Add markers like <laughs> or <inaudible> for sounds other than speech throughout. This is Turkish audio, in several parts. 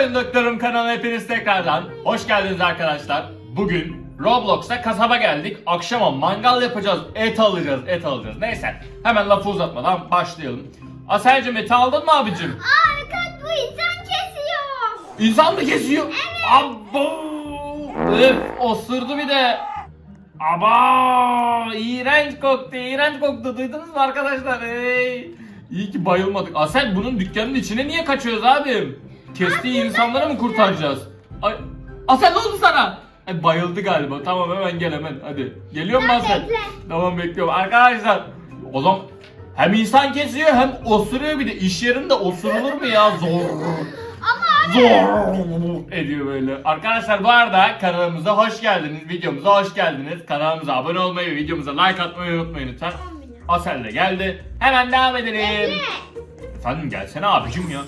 Sayın Doktorum kanalına hepiniz tekrardan hoş geldiniz arkadaşlar. Bugün Roblox'a kasaba geldik. Akşama mangal yapacağız, et alacağız, et alacağız. Neyse hemen lafı uzatmadan başlayalım. Aselcim eti aldın mı abicim? Aa Kat bu insan kesiyor. İnsan mı kesiyor? Abo! Öf, osurdu bir de. Aba! İğrenç koktu, iğrenç koktu. Duydunuz mu arkadaşlar? Hey! İyi ki bayılmadık. Asel bunun dükkanın içine niye kaçıyoruz abim? Kestiği insanları mı kurtaracağız? Ay, Asel ne oldu sana? Ay, bayıldı galiba. Tamam hemen gel hemen. Hadi. Geliyor mu Sen Asel? bekle. Tamam bekliyorum. Arkadaşlar o zaman hem insan kesiyor hem osuruyor bir de. iş yerinde osurulur mu ya? Zor. Zor ediyor böyle. Arkadaşlar bu arada kanalımıza hoş geldiniz. Videomuza hoş geldiniz. Kanalımıza abone olmayı videomuza like atmayı unutmayın lütfen. Asel de geldi. Hemen devam edelim. bekle. Efendim gelsene abicim ya.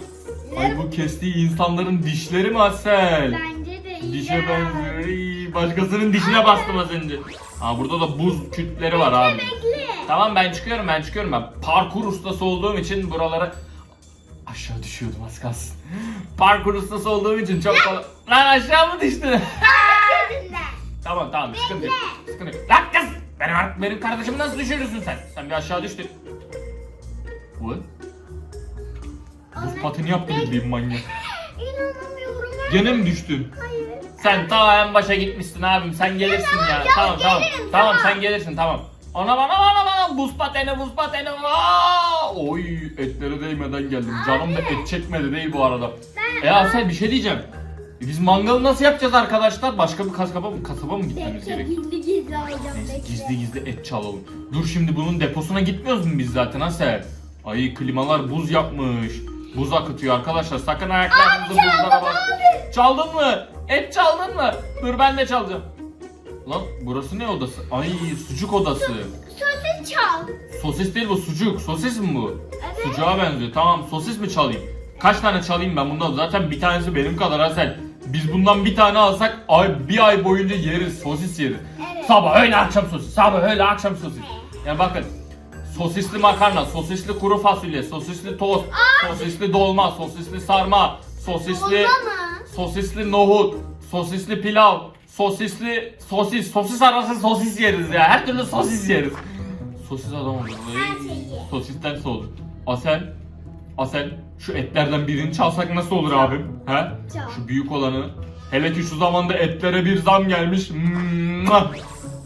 Ay bu kestiği insanların dişleri mi Asel? Bence de iyi. Dişe benziyor. Ay, Başkasının dişine bastım az önce. Ha burada da buz kütleri var abi. Bekle. Tamam ben çıkıyorum ben çıkıyorum ben. Parkur ustası olduğum için buralara aşağı düşüyordum az kalsın. <laughs> Parkur ustası olduğum için çok kolay. Lan aşağı mı düştün? <laughs> Tamam tamam sıkıntı yok. Sıkıntı yok. Lan kız! Benim, benim kardeşimi nasıl düşürürsün sen? Sen bir aşağı düştün. Bu? Buz pateni yaptı bildiğin manyak. <laughs> İnanamıyorum. Gene mi düştün? Hayır. Sen ta en başa gitmişsin abim. Sen gelirsin ya. ya, Tamam tamam. gelirim, Tamam sen gelirsin tamam. Ona bana bana bana buz pateni buz pateni. Aa! Oy etlere değmeden geldim. Canım da Abi. et çekmedi değil bu arada. Ben- E Asel bir şey diyeceğim. E, Biz mangalı nasıl yapacağız arkadaşlar? Başka bir kasaba mı, kasaba mı gitmemiz gerekiyor? gizli gizli alacağım Neyse gizli gizli et çalalım. Dur şimdi bunun deposuna gitmiyoruz mu biz zaten Asel? Ay klimalar buz yapmış. Buz akıtıyor arkadaşlar. Sakın ayaklarınızı buzlara bas. Çaldın mı? Et çaldın mı? Dur ben de çalacağım. Lan burası ne odası? Ay sucuk odası. Sosis çal. Sosis değil bu sucuk. Sosis mi bu? Evet. Sucuğa benziyor. Tamam sosis mi çalayım? Kaç tane çalayım ben bundan? Zaten bir tanesi benim kadar Asel. Biz bundan bir tane alsak ay bir ay boyunca yeriz. Sosis yeriz. Evet. Sabah öğle akşam sosis. Sabah öğle akşam sosis. Yani bakın. Sosisli makarna, sosisli kuru fasulye, sosisli tost, sosisli dolma, sosisli sarma, sosisli sosisli nohut, sosisli pilav, sosisli sosis, sosis arası sosis yeriz ya. Her türlü sosis yeriz. Sosis adam şeyi. Sosisten soğudu. Asel, Asel şu etlerden birini çalsak nasıl olur abim? He? Çal. Şu büyük olanı. Hele ki şu zamanda etlere bir zam gelmiş.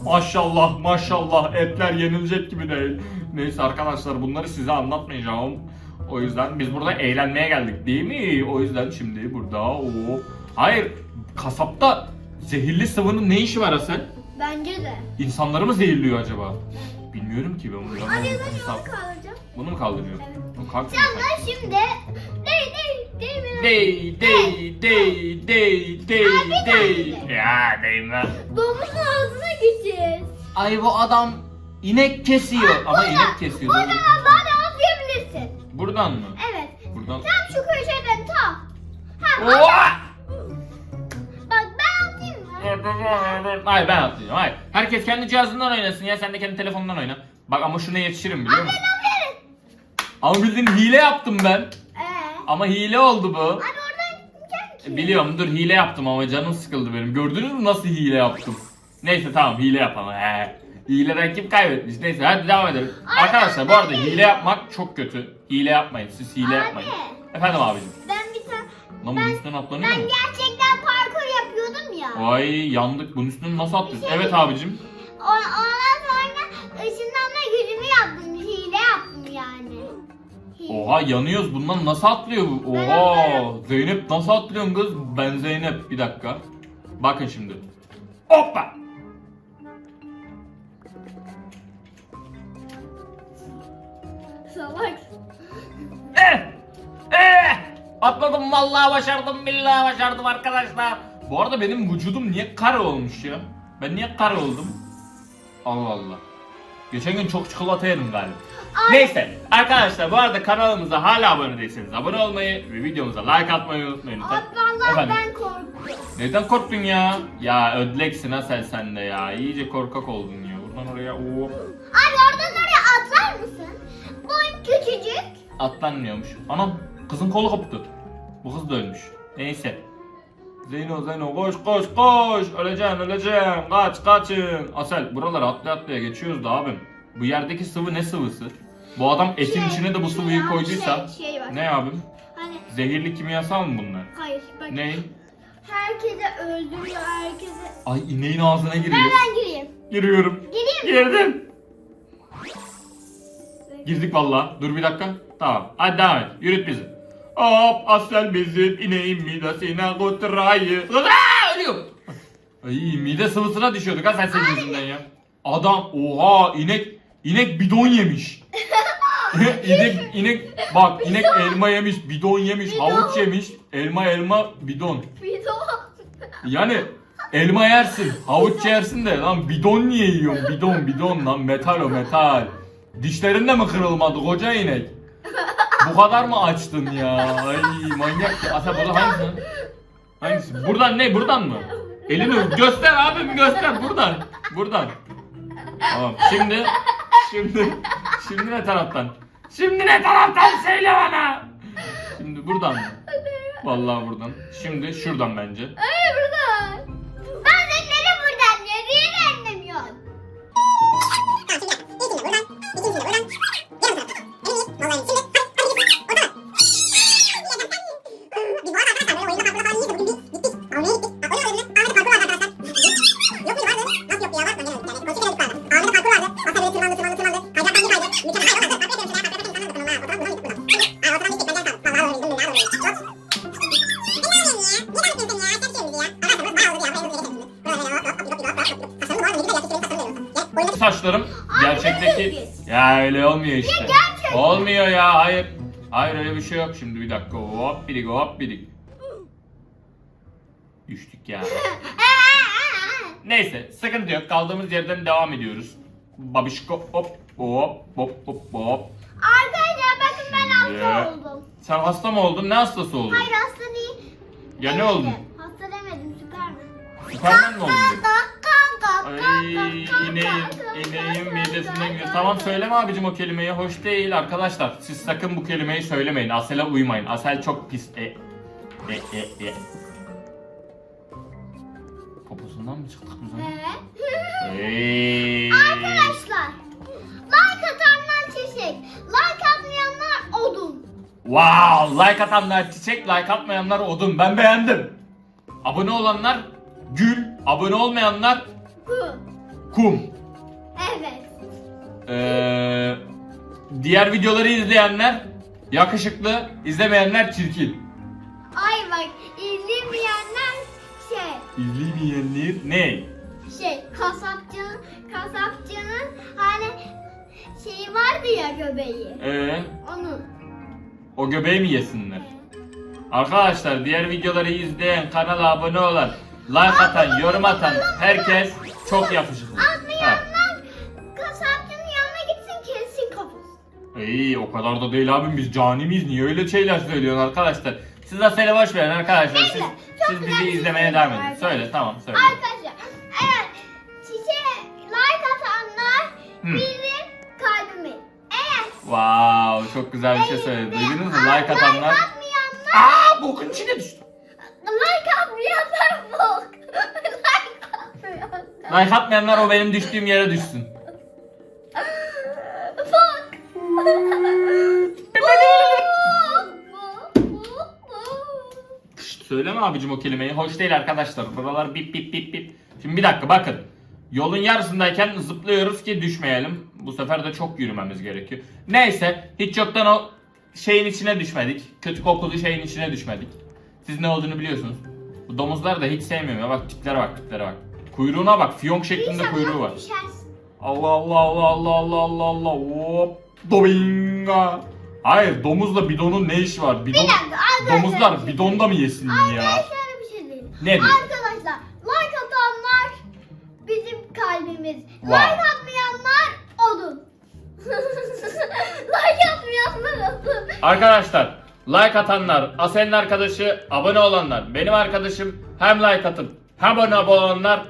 Maşallah maşallah etler yenilecek gibi değil. Neyse arkadaşlar bunları size anlatmayacağım. O yüzden biz burada eğlenmeye geldik değil mi? O yüzden şimdi burada o Hayır kasapta zehirli sıvının ne işi var Asel? Bence de. İnsanları mı zehirliyor acaba? Bilmiyorum ki ben bunu. Hesap- yolu kalacağım. Bunu mu kaldırıyorum? Evet. Bunu kalk. Sen şimdi değil değil değil mi? Dey dey dey dey dey dey. Ya değme. Domuzun ağzına gideceğiz. Ay bu adam inek kesiyor. Ama inek kesiyor. Buradan doğru. bana atlayabilirsin. Buradan mı? Evet. Buradan. Tam şu köşeden tam. Ha, Oha! bak ben atayım mı? Hayır ben atlayacağım. Hayır. Herkes kendi cihazından oynasın ya. Sen de kendi telefonundan oyna. Bak ama şuna yetişirim biliyor musun? Aferin. Ama bildiğin hile yaptım ben. Ee, Ama hile oldu bu. abi oradan gel ki. Biliyorum dur hile yaptım ama canım sıkıldı benim. Gördünüz mü nasıl hile yaptım? Neyse tamam hile yapalım. He. Hileden kim kaybetmiş? Neyse hadi devam edelim. Arkadaşlar bu arada hile yapmak çok kötü. Hile yapmayın. Siz hile yapmayın. Efendim abicim. Ben bir tane... Lan bunun üstünden atlanıyor Ben mu? gerçekten parkur yapıyordum ya. Ay yandık. Bunun üstünden nasıl atlıyoruz? Bir şey Evet abicim. O- Ondan sonra ışınlanma gücümü yaptım. Hile yaptım yani. Hile. Oha yanıyoruz. Bundan nasıl atlıyor bu? Ben Oha. atlarım. Zeynep nasıl atlıyorsun kız? Ben Zeynep. Bir dakika. Bakın şimdi. Hoppa. Atladım vallahi başardım billahi başardım arkadaşlar. Bu arada benim vücudum niye kare olmuş ya? Ben niye kare oldum? Allah Allah. Geçen gün çok çikolata yedim galiba. Ay. Neyse arkadaşlar bu arada kanalımıza hala abone değilseniz abone olmayı ve videomuza like atmayı unutmayın lütfen. Abi vallahi Efendim? ben korktum. Neden korktun ya? Ya ödleksin ha sen sen de ya. İyice korkak oldun ya. Buradan oraya oo. Abi oradan oraya atlar mısın? Boyun küçücük. Atlanmıyormuş. Anam kızın kolu koptu. Bu kız da ölmüş. Neyse. Zeyno Zeyno koş koş koş. Öleceksin öleceksin. Kaç kaçın. Asel buraları atlaya atlaya geçiyoruz da abim. Bu yerdeki sıvı ne sıvısı? Bu adam etin Şey, içine de bu sıvıyı şey, koyduysa. şey, şey var. Ne abim? Hani Zehirli kimyasal mı bunlar? hayır bak. Ne? Herkese öldürüyor herkese. Ay ineğin ağzına giriyor. Nereden gireyim? Giriyorum. Gireyim? Girdim. Girdik valla. Dur bir dakika. Tamam. Hadi devam et. Yürüt bizi. Hop aslan bizim ineğin midesine kutrayı. Aa, Ölüyor. Ay mide sıvısına düşüyorduk ha sen senin yüzünden ya. Adam oha inek inek bidon yemiş. <laughs> <laughs> inek inek bak inek elma yemiş, bidon yemiş, Bidon. havuç yemiş, elma elma bidon. Video. Yani elma yersin, havuç yersin de lan bidon niye yiyorsun? Bidon bidon lan metal o metal. Dişlerin de mi kırılmadı koca inek? Bu kadar mı açtın ya? Ay manyak ya. Asa burada hangisi? Hangisi? Buradan ne? Buradan mı? Elini göster abim göster buradan. Buradan. Tamam şimdi şimdi şimdi ne taraftan? Şimdi ne taraftan söyle bana. Şimdi buradan mı? Vallahi buradan. Şimdi şuradan bence. Ay buradan. Saçlarım gerçekteki ya öyle olmuyor işte. Olmuyor ya hayır. Hayır öyle bir şey yok şimdi bir dakika hop bidik hop bidik. Düştük ya. <laughs> Neyse sıkıntı yok kaldığımız yerden devam ediyoruz. Babişko hop hop hop hop hop. Arkadaşlar bakın ben hasta oldum. Sen hasta mı oldun? Ne hastası oldun? Hayır hasta değil. Ya ne oldun? Hasta demedim Süpermen. Süpermen mi oldun? <laughs> ineğin, ineğin midesinden gidiyor. Tamam söyleme abicim o kelimeyi. Hoş değil arkadaşlar. Siz sakın bu kelimeyi söylemeyin. Asel'e uymayın. Asel çok pis. E, e, e, e. Poposundan mı çıktık biz ona? Evet. Arkadaşlar, like atanlar çiçek, like atmayanlar odun. Wow, like atanlar çiçek, like atmayanlar odun. Ben beğendim. Abone olanlar gül, abone olmayanlar Hı. Kum. Evet. Ee, diğer videoları izleyenler yakışıklı, izlemeyenler çirkin. Ay bak, izlemeyenler şey, İzlemeyenler ne? şey, kasapçının, kasapçının hani şeyi vardı ya göbeği. Ee, Onun. o göbeği mi yesinler? Arkadaşlar diğer videoları izleyen, kanala abone olan, like atan, yorum atan herkes çok yakışıklı. Ha. Atmayanlar kasapçının yanına gitsin kessin kafası. İyi o kadar da değil abim biz cani miyiz? Niye öyle şeyler söylüyorsun arkadaşlar? Siz Asel'e boş verin arkadaşlar. Siz, Neyse, çok siz güzel bizi bir şey izlemeye söylüyorum devam edin. arkadaşlar. Söyle tamam söyle. Arkadaşlar, eğer çiçeğe like atanlar Hı. bizim kalbimiz. Eğer Wow çok güzel bir şey söyledi. Duydunuz mu? Like atanlar. Atmayanlar, Aa bokun içine düştü. Like atmayanlar o benim düştüğüm yere düşsün. Bok. Şşt, söyleme abicim o kelimeyi. Hoş değil arkadaşlar. Buralar bip bip bip bip. Şimdi bir dakika bakın. Yolun yarısındayken zıplıyoruz ki düşmeyelim. Bu sefer de çok yürümemiz gerekiyor. Neyse hiç yoktan o şeyin içine düşmedik. Kötü kokulu şeyin içine düşmedik. Siz ne olduğunu biliyorsunuz. Bu domuzlar da hiç sevmiyorum ya. Bak tiplere bak tiplere bak. Kuyruğuna bak. Fiyonk şeklinde kuyruğu var. Düşersin. Allah Allah Allah Allah Allah Allah Allah hop dobinga. Hayır domuzla bidonun ne işi var? Bidon, Bir dakika, arkadaşlar, domuzlar şey bidonda mı yesin ya? Arkadaşlar bir şey diyeyim. Nedir? Arkadaşlar like atanlar bizim kalbimiz. Wow. Like atmayanlar odun. <laughs> like atmayanlar odun. Arkadaşlar like atanlar, Asel'in arkadaşı, abone olanlar, benim arkadaşım hem like atıp hem abone olanlar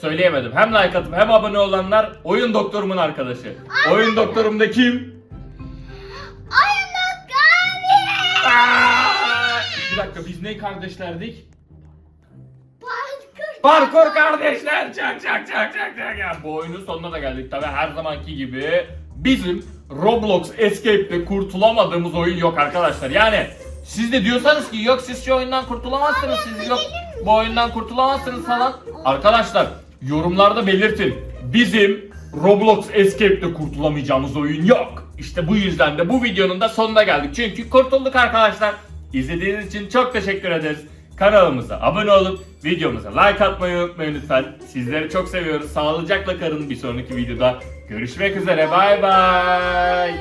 söyleyemedim. Hem like atıp hem abone olanlar oyun doktorumun arkadaşı. Oyun doktorum da kim? Oyunluk kalbi. Aa! Bir dakika biz ne kardeşlerdik? Parkur. Parkur kardeşler çak çak çak çak çak ya. Bu oyunun sonuna da geldik tabi her zamanki gibi bizim Roblox Escape'de kurtulamadığımız oyun yok arkadaşlar. Yani siz de diyorsanız ki yok siz şu oyundan kurtulamazsınız siz yok bu oyundan kurtulamazsınız falan. Arkadaşlar yorumlarda belirtin. Bizim Roblox Escape'de kurtulamayacağımız oyun yok. İşte bu yüzden de bu videonun da sonuna geldik. Çünkü kurtulduk arkadaşlar. İzlediğiniz için çok teşekkür ederiz. Kanalımıza abone olup videomuza like atmayı unutmayın lütfen. Sizleri çok seviyoruz. Sağlıcakla kalın bir sonraki videoda. Görüşmek üzere. Bay bay.